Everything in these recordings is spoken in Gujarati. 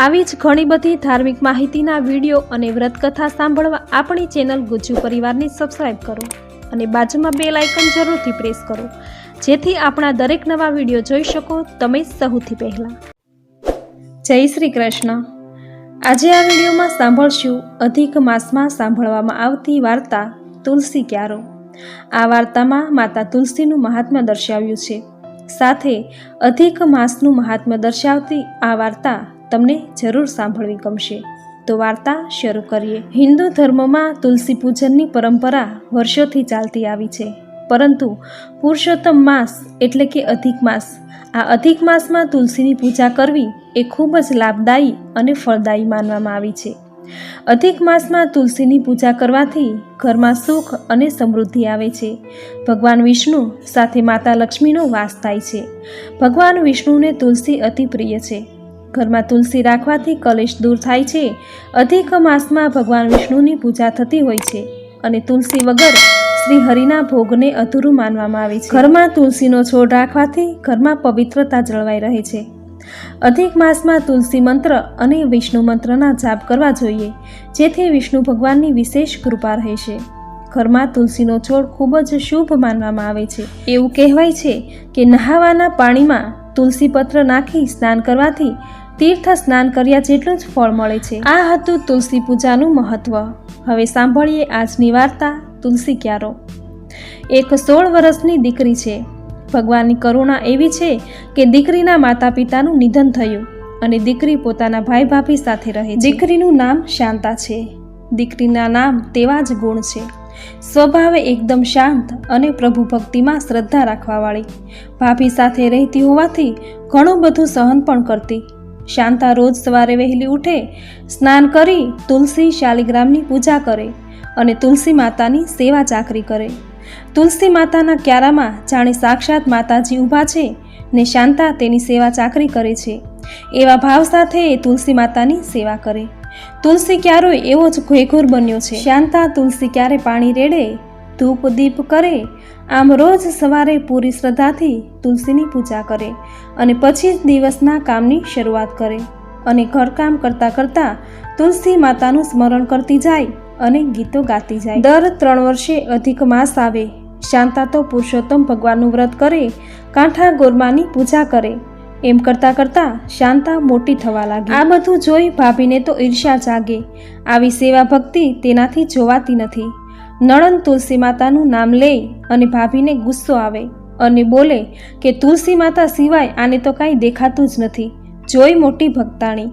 આવી જ ઘણી બધી ધાર્મિક માહિતીના વીડિયો અને વ્રતકથા સાંભળવા આપણી ચેનલ ગુજ્જુ પરિવારને સબસ્ક્રાઈબ કરો અને બાજુમાં બે લાઇકન જરૂરથી પ્રેસ કરો. જેથી આપણા દરેક નવા વીડિયો જોઈ શકો તમે સૌથી પહેલાં. જય શ્રી કૃષ્ણ. આજે આ વિડીયોમાં સાંભળશું અધિક માસમાં સાંભળવામાં આવતી વાર્તા તુલસી ક્યારો. આ વાર્તામાં માતા તુલસીનું મહાત્મ્ય દર્શાવ્યું છે. સાથે અધિક માસનું મહાત્મ્ય દર્શાવતી આ વાર્તા તમને જરૂર સાંભળવી ગમશે. તો વાર્તા શરૂ કરીએ. હિન્દુ ધર્મમાં તુલસી પૂજનની પરંપરા વર્ષોથી ચાલતી આવી છે. પરંતુ પુરુષોત્તમ માસ એટલે કે અધિક માસ. આ અધિક માસમાં તુલસીની પૂજા કરવી એ ખૂબ જ લાભદાયી અને ફળદાયી માનવામાં આવી છે. અધિક માસમાં તુલસીની પૂજા કરવાથી ઘરમાં સુખ અને સમૃદ્ધિ આવે છે. ભગવાન વિષ્ણુ સાથે માતા લક્ષ્મીનો વાસ થાય છે. ભગવાન વિષ્ણુને તુલસી અતિ પ્રિય છે. ઘરમાં તુલસી રાખવાથી કલેશ દૂર થાય છે. અધિક માસમાં ભગવાન વિષ્ણુની પૂજા થતી હોય છે અને તુલસી વગર શ્રી હરિના ભોગને અધૂરું માનવામાં આવે છે. ઘરમાં તુલસીનો છોડ રાખવાથી ઘરમાં પવિત્રતા જળવાઈ રહે છે. અધિક માસમાં તુલસી મંત્ર અને વિષ્ણુ મંત્રના જાપ કરવા જોઈએ, જેથી વિષ્ણુ ભગવાનની વિશેષ કૃપા રહેશે ઘરમાં તુલસીનો છોડ ખૂબ જ શુભ માનવામાં આવે છે. એવું કહેવાય છે કે નહાવાના પાણીમાં તુલસી પત્ર નાખી સ્નાન કરવાથી તીર્થ સ્નાન કર્યા જેટલું જ ફળ મળે છે. આ હતું તુલસી પૂજાનું મહત્વ. હવે સાંભળીએ આજની વાર્તા તુલસી ક્યારો. એક સોળ વર્ષની દીકરી છે. ભગવાનની કરુણા એવી છે કે દીકરીના માતા પિતાનું નિધન થયું અને દીકરી પોતાના ભાઈ ભાભી સાથે રહે દીકરીનું નામ શાંતા છે. દીકરીના નામ તેવા જ ગુણ છે. સ્વભાવે એકદમ શાંત અને પ્રભુ ભક્તિમાં શ્રદ્ધા રાખવાવાળી. ભાભી સાથે રહેતી હોવાથી ઘણું બધું સહન પણ કરતી. શાંતા રોજ સવારે વહેલી ઉઠે, સ્નાન કરી તુલસી શાલિગ્રામની પૂજા કરે અને તુલસી માતાની સેવા ચાકરી કરે. તુલસી માતાના ક્યારામાં જાણે સાક્ષાત માતાજી ઊભા છે ને શાંતા તેની સેવા ચાકરી કરે છે. એવા ભાવ સાથે એ તુલસી માતાની સેવા કરે. તુલસી ક્યારો એવો જ ઘેઘોર બન્યો છે. શાંતા તુલસી ક્યારે પાણી રેડે, ધૂપ દીપ કરે આમ રોજ સવારે પૂરી શ્રદ્ધાથી તુલસીની પૂજા કરે અને પછી જ દિવસના કામની શરૂઆત કરે અને ઘરકામ કરતાં કરતાં તુલસી માતાનું સ્મરણ કરતી જાય અને ગીતો ગાતી જાય. દર ત્રણ વર્ષે અધિક માસ આવે. શાંતા તો પુરુષોત્તમ ભગવાનનું વ્રત કરે, કાંઠા ગોરમાની પૂજા કરે. એમ કરતાં કરતાં શાંતા મોટી થવા લાગી. આ બધું જોઈ ભાભીને તો ઈર્ષ્યા જાગે. આવી સેવા ભક્તિ તેનાથી જોવાતી નથી. નણંદ તુલસી માતાનું નામ લે અને ભાભીને ગુસ્સો આવે અને બોલે કે તુલસી માતા સિવાય આને તો કાંઈ દેખાતું જ નથી, જોઈ મોટી ભક્તાણી.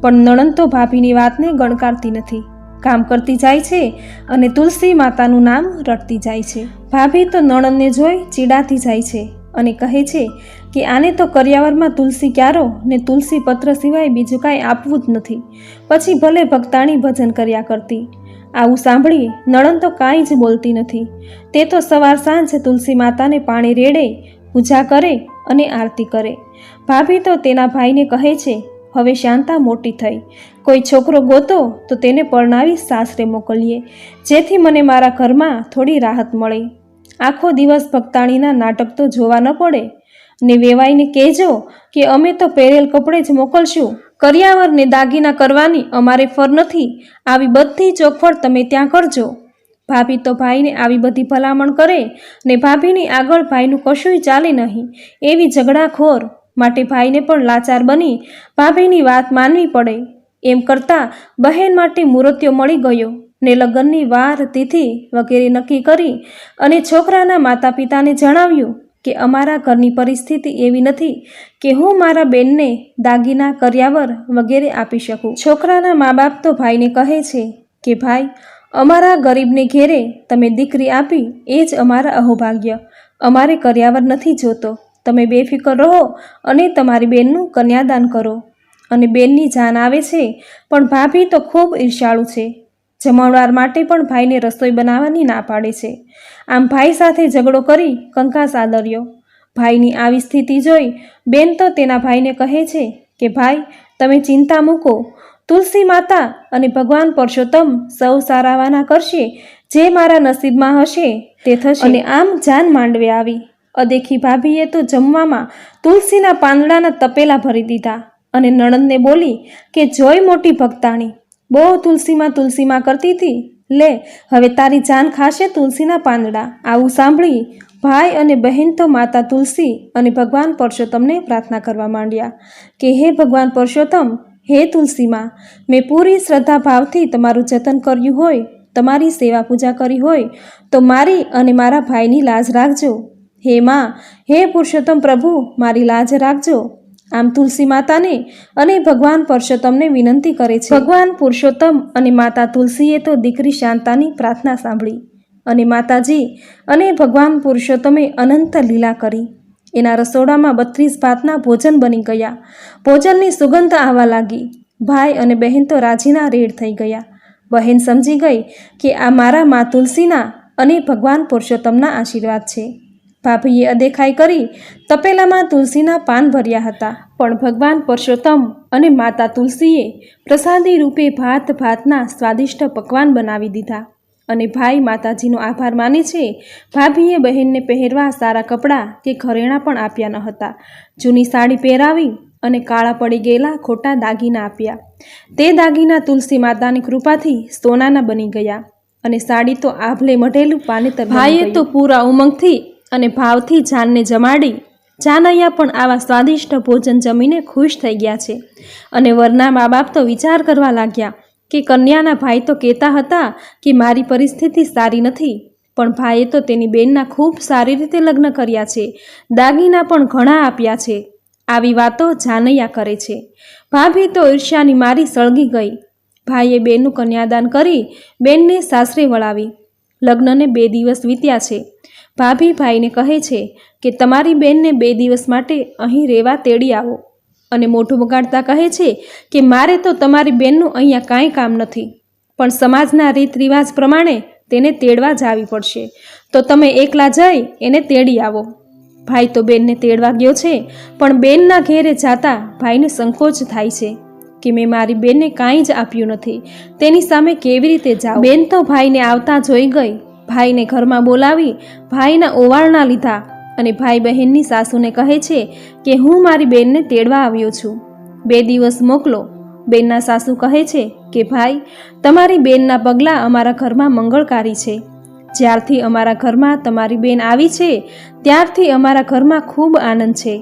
પણ નણંદ તો ભાભીની વાતને ગણકારતી નથી. કામ કરતી જાય છે અને તુલસી માતાનું નામ રટતી જાય છે. ભાભી તો નણંદને જોઈ ચીડાતી જાય છે અને કહે છે કે આને તો કર્યાવરમાં તુલસી ક્યારો ને તુલસી પત્ર સિવાય બીજું કાંઈ આપવું જ નથી. પછી ભલે ભક્તાણી ભજન કર્યા કરતી આવું સાંભળી નણંદ તો કાંઈ જ બોલતી નથી. તે તો સવાર સાંજ તુલસી માતાને પાણી રેડે, પૂજા કરે અને આરતી કરે. ભાભી તો તેના ભાઈને કહે છે, હવે શાંતા મોટી થઈ. કોઈ છોકરો ગોતો તો તેને પરણાવી સાસરે મોકલીએ. જેથી મને મારા ઘરમાં થોડી રાહત મળે. આખો દિવસ ભક્તાણીના નાટક તો જોવા ન પડે. ને વેવાઈને કહેજો કે અમે તો પહેરેલ કપડે જ મોકલશું. કરિયાવરને દાગીના કરવાની અમારે ફર નથી. આવી બધી ચોખવટ તમે ત્યાં કરજો. ભાભી તો ભાઈને આવી બધી ભલામણ કરે ને ભાભીની આગળ ભાઈનું કશુંય ચાલે નહીં. એવી ઝઘડાખોર માટે ભાઈને પણ લાચાર બની ભાભીની વાત માનવી પડે. એમ કરતાં બહેન માટે મૂર્તિઓ મળી ગયો ને લગ્નની વાર તિથિ વગેરે નક્કી કરી અને છોકરાના માતા પિતાને જણાવ્યું કે અમારા ઘરની પરિસ્થિતિ એવી નથી કે હું મારા બેનને દાગીના, કર્યાવર વગેરે આપી શકું. છોકરાના મા બાપ તો ભાઈને કહે છે કે, ભાઈ, અમારા ગરીબને ઘેરે તમે દીકરી આપી એ જ અમારા અહોભાગ્ય. અમારે કર્યાવર નથી જોતો. તમે બેફિકર રહો અને તમારી બેનનું કન્યાદાન કરો. અને બેનની જાન આવે છે, પણ ભાભી તો ખૂબ ઈર્ષાળુ છે. જમણવાર માટે પણ ભાઈને રસોઈ બનાવવાની ના પાડે છે. આમ ભાઈ સાથે ઝઘડો કરી કંકાસ આદર્યો. ભાઈની આવી સ્થિતિ જોઈ બેન તો તેના ભાઈને કહે છે કે, ભાઈ, તમે ચિંતા મૂકો. તુલસી માતા અને ભગવાન પરસોત્તમ સૌ સારાવાના કરશે. જે મારા નસીબમાં હશે તે થશે. અને આમ જાન માંડવે આવી. અદેખી ભાભીએ તો જમવામાં તુલસીના પાંદડાના તપેલા ભરી દીધા અને નણંદને બોલી કે જોઈ મોટી ભક્તાણી બહુ તુલસીમાં તુલસીમાં કરતી હતી? લે, હવે તારી જાન ખાશે તુલસીના પાંદડા. આવું સાંભળી, ભાઈ અને બહેન તો માતા તુલસી અને ભગવાન પરસોત્તમને પ્રાર્થના કરવા માંડ્યા કે, હે ભગવાન પરસોત્તમ, હે તુલસીમાં, મેં પૂરી શ્રદ્ધા ભાવથી તમારું જતન કર્યું હોય, તમારી સેવા પૂજા કરી હોય, તો મારી અને મારા ભાઈની લાજ રાખજો. હે માં, હે પુરુષોત્તમ પ્રભુ, મારી લાજ રાખજો. આમ તુલસી માતાને અને ભગવાન પુરુષોત્તમને વિનંતી કરે છે. ભગવાન પુરુષોત્તમ અને માતા તુલસીએ તો દીકરી શાંતાની પ્રાર્થના સાંભળી અને માતાજી અને ભગવાન પુરુષોત્તમે અનંત લીલા કરી. એના રસોડામાં બત્રીસ ભાતના ભોજન બની ગયા. ભોજનની સુગંધ આવવા લાગી. ભાઈ અને બહેન તો રાજીના રેડ થઈ ગયા. બહેન સમજી ગઈ કે આ મારા મા તુલસીના અને ભગવાન પુરુષોત્તમના આશીર્વાદ છે. ભાભીએ અદેખાઈ કરી તપેલામાં તુલસીના પાન ભર્યા હતા. પણ ભગવાન પરસોત્તમ અને માતા તુલસીએ પ્રસાદી રૂપે ભાત ભાતના સ્વાદિષ્ટ પકવાન બનાવી દીધા. અને ભાઈ માતાજીનો આભાર માને છે ભાભીએ બહેનને પહેરવા સારા કપડાં કે ઘરેણાં પણ આપ્યા ન હતા. જૂની સાડી પહેરાવી અને કાળા પડી ગયેલા ખોટા દાગીના આપ્યા. તે દાગીના તુલસી માતાની કૃપાથી સોનાના બની ગયા. અને સાડી તો આભલે મઢેલું પાને ભાઈએ તો પૂરા ઉમંગથી અને ભાવથી જાનને જમાડી જાનૈયા પણ આવા સ્વાદિષ્ટ ભોજન જમીને ખુશ થઈ ગયા છે. અને વરના મા બાપ તો વિચાર કરવા લાગ્યા કે કન્યાના ભાઈ તો કહેતા હતા કે મારી પરિસ્થિતિ સારી નથી, પણ ભાઈએ તો તેની બેનના ખૂબ સારી રીતે લગ્ન કર્યા છે, દાગીના પણ ઘણા આપ્યા છે. આવી વાતો જાનૈયા કરે છે. ભાભી તો ઈર્ષ્યાની મારી સળગી ગઈ. ભાઈએ બેનનું કન્યાદાન કરી બેનને સાસરે વળાવી. લગ્નને બે દિવસ વીત્યા છે. ભાભી ભાઈને કહે છે કે તમારી બેનને બે દિવસ માટે અહીં રહેવા તેડી આવો. અને મોઢું બગાડતા કહે છે કે મારે તો તમારી બેનનું અહીંયા કાંઈ કામ નથી, પણ સમાજના રીત રિવાજ પ્રમાણે તેને તેડવા જ આવી પડશે. તો તમે એકલા જઈ એને તેડી આવો. ભાઈ તો બેનને તેડવા ગયો છે, પણ બેનના ઘેરે જાતા ભાઈને સંકોચ થાય છે કે મેં મારી બેનને કાંઈ જ આપ્યું નથી. તેની સામે કેવી રીતે જાઉં? બેન તો ભાઈને આવતા જોઈ ગઈ ભાઈને ઘરમાં બોલાવી ભાઈના ઓવાળના લીધા અને ભાઈ બહેનની સાસુને કહે છે કે હું મારી બેનને તેડવા આવ્યો છું. બે દિવસ મોકલો. બેનના સાસુ કહે છે કે, ભાઈ, તમારી બેનના પગલાં અમારા ઘરમાં મંગળકારી છે. જ્યારથી અમારા ઘરમાં તમારી બેન આવી છે, ત્યારથી અમારા ઘરમાં ખૂબ આનંદ છે.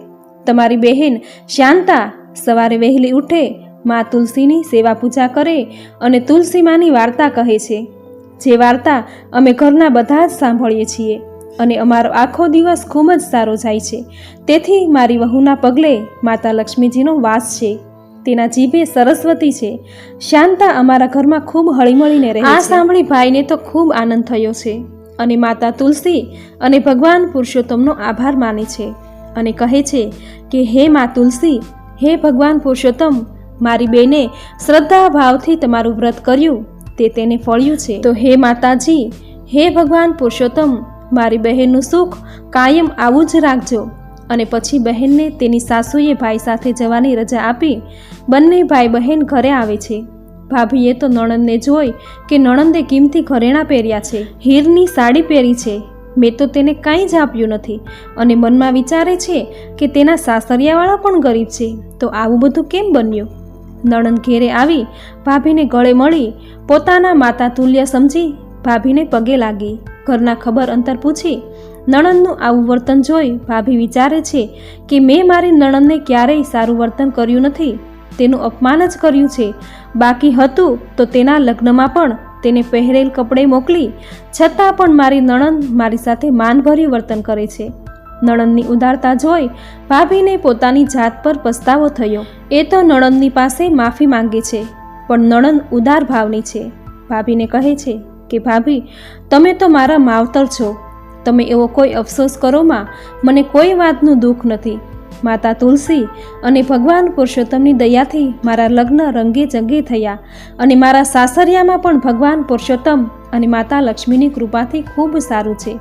તમારી બહેન શાંતા સવારે વહેલી ઉઠે, મા તુલસીની સેવા પૂજા કરે અને તુલસીમાની વાર્તા કહે છે. જે વાર્તા અમે ઘરના બધા જ સાંભળીએ છીએ. અને અમારો આખો દિવસ ખૂબ જ સારો જાય છે. તેથી મારી વહુના પગલે માતા લક્ષ્મીજીનો વાસ છે. તેના જીભે સરસ્વતી છે. શાંતા અમારા ઘરમાં ખૂબ હળીમળીને રહે આ સાંભળી ભાઈને તો ખૂબ આનંદ થયો છે. અને માતા તુલસી અને ભગવાન પુરુષોત્તમનો આભાર માને છે. અને કહે છે કે હે મા તુલસી હે ભગવાન પુરુષોત્તમ મારી બેને શ્રદ્ધા ભાવથી તમારું વ્રત કર્યું. તે તેને ફળ્યું છે. તો હે માતાજી, હે ભગવાન પુરુષોત્તમ, મારી બહેનનું સુખ કાયમ આવું જ રાખજો. અને પછી બહેનને તેની સાસુએ ભાઈ સાથે જવાની રજા આપી બંને ભાઈ બહેન ઘરે આવે છે. ભાભીએ તો નણંદને જોઈ કે નણંદે કિંમતી ઘરેણાં પહેર્યા છે. હીરની સાડી પહેરી છે. મેં તો તેને કાંઈ જ આપ્યું નથી. અને મનમાં વિચારે છે કે તેના સાસરિયાવાળા પણ ગરીબ છે. તો આવું બધું કેમ બન્યું? નણંદ ઘેરે આવી ભાભીને ગળે મળી પોતાના માતા તુલ્ય સમજી ભાભીને પગે લાગી. ઘરના ખબર અંતર પૂછી નણંદનું આવું વર્તન જોઈ ભાભી વિચારે છે કે મેં મારી નણંદને ક્યારેય સારું વર્તન કર્યું નથી. તેનું અપમાન જ કર્યું છે. બાકી હતું તો તેના લગ્નમાં પણ તેને પહેરેલ કપડે મોકલી છતાં પણ મારી નણંદ મારી સાથે માનભર્યું વર્તન કરે છે. નણંદની ઉદારતા જોઈ ભાભીને પોતાની જાત પર પસ્તાવો થયો. એ તો નણંદની પાસે માફી માંગે છે, પણ નણંદ ઉદાર ભાવની છે. ભાભીને કહે છે કે, ભાભી, તમે તો મારા માવતર છો. તમે એવો કોઈ અફસોસ કરોમાં મને કોઈ વાતનું દુઃખ નથી. માતા તુલસી અને ભગવાન પુરુષોત્તમની દયાથી મારા લગ્ન રંગે જંગે થયા અને મારા સાસરિયામાં પણ ભગવાન પુરુષોત્તમ અને માતા લક્ષ્મીની કૃપાથી ખૂબ સારું છે.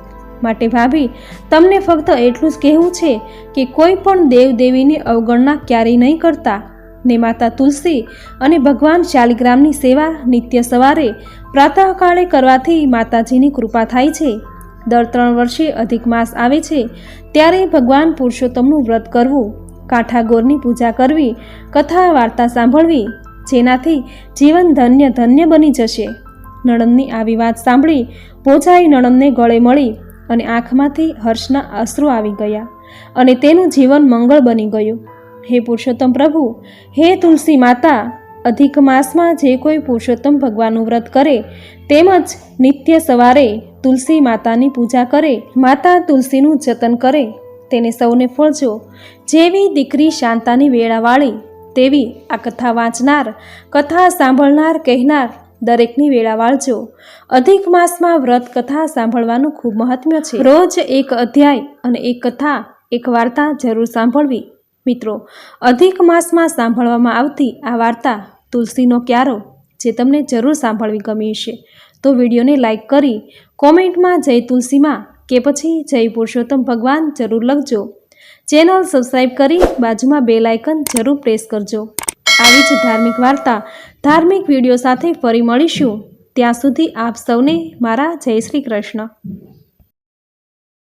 માટે ભાભી, તમને ફક્ત એટલું જ કહેવું છે કે કોઈ પણ દેવ દેવીની અવગણના ક્યારેય નહીં કરતા. ને માતા તુલસી અને ભગવાન શાલિગ્રામની સેવા નિત્ય સવારે પ્રાતઃકાળે કરવાથી માતાજીની કૃપા થાય છે. દર ત્રણ વર્ષે અધિક માસ આવે છે ત્યારે ભગવાન પુરુષોત્તમનું વ્રત કરવું, કાંઠાગોરની પૂજા કરવી કથા વાર્તા સાંભળવી, જેનાથી જીવન ધન્ય ધન્ય બની જશે. નણંદની આવી વાત સાંભળી ભોજાઈ નણંદને ગળે મળી અને આંખમાંથી હર્ષના અશ્રુ આવી ગયા અને તેનું જીવન મંગળ બની ગયું. હે પુરુષોત્તમ પ્રભુ, હે તુલસી માતા, અધિક માસમાં જે કોઈ પુરુષોત્તમ ભગવાનનું વ્રત કરે, તેમજ નિત્ય સવારે તુલસી માતાની પૂજા કરે, માતા તુલસીનું જતન કરે, તેને સૌને ફળજો જેવી દીકરી શાંતાની વેળાવાળી, તેવી આ કથા વાંચનાર, કથા સાંભળનાર, કહેનાર દરેકની વેળા વાળજો અધિક માસમાં વ્રત કથા સાંભળવાનું ખૂબ મહત્વ છે. રોજ એક અધ્યાય અને એક કથા, એક વાર્તા જરૂર સાંભળવી. મિત્રો, અધિક માસમાં સાંભળવામાં આવતી આ વાર્તા તુલસીનો ક્યારો, જે તમને જરૂર સાંભળવી ગમી હશે. તો વિડીયોને લાઈક કરી, કોમેન્ટમાં જય તુલસીમાં કે પછી જય પુરુષોત્તમ ભગવાન જરૂર લખજો. ચેનલ સબસ્ક્રાઈબ કરી બાજુમાં બે લાઇકન જરૂર પ્રેસ કરજો. આવી જ ધાર્મિક વાર્તા ધાર્મિક વીડિયો સાથે ફરી મળીશું. ત્યાં સુધી આપ સૌને મારા જય શ્રી કૃષ્ણ.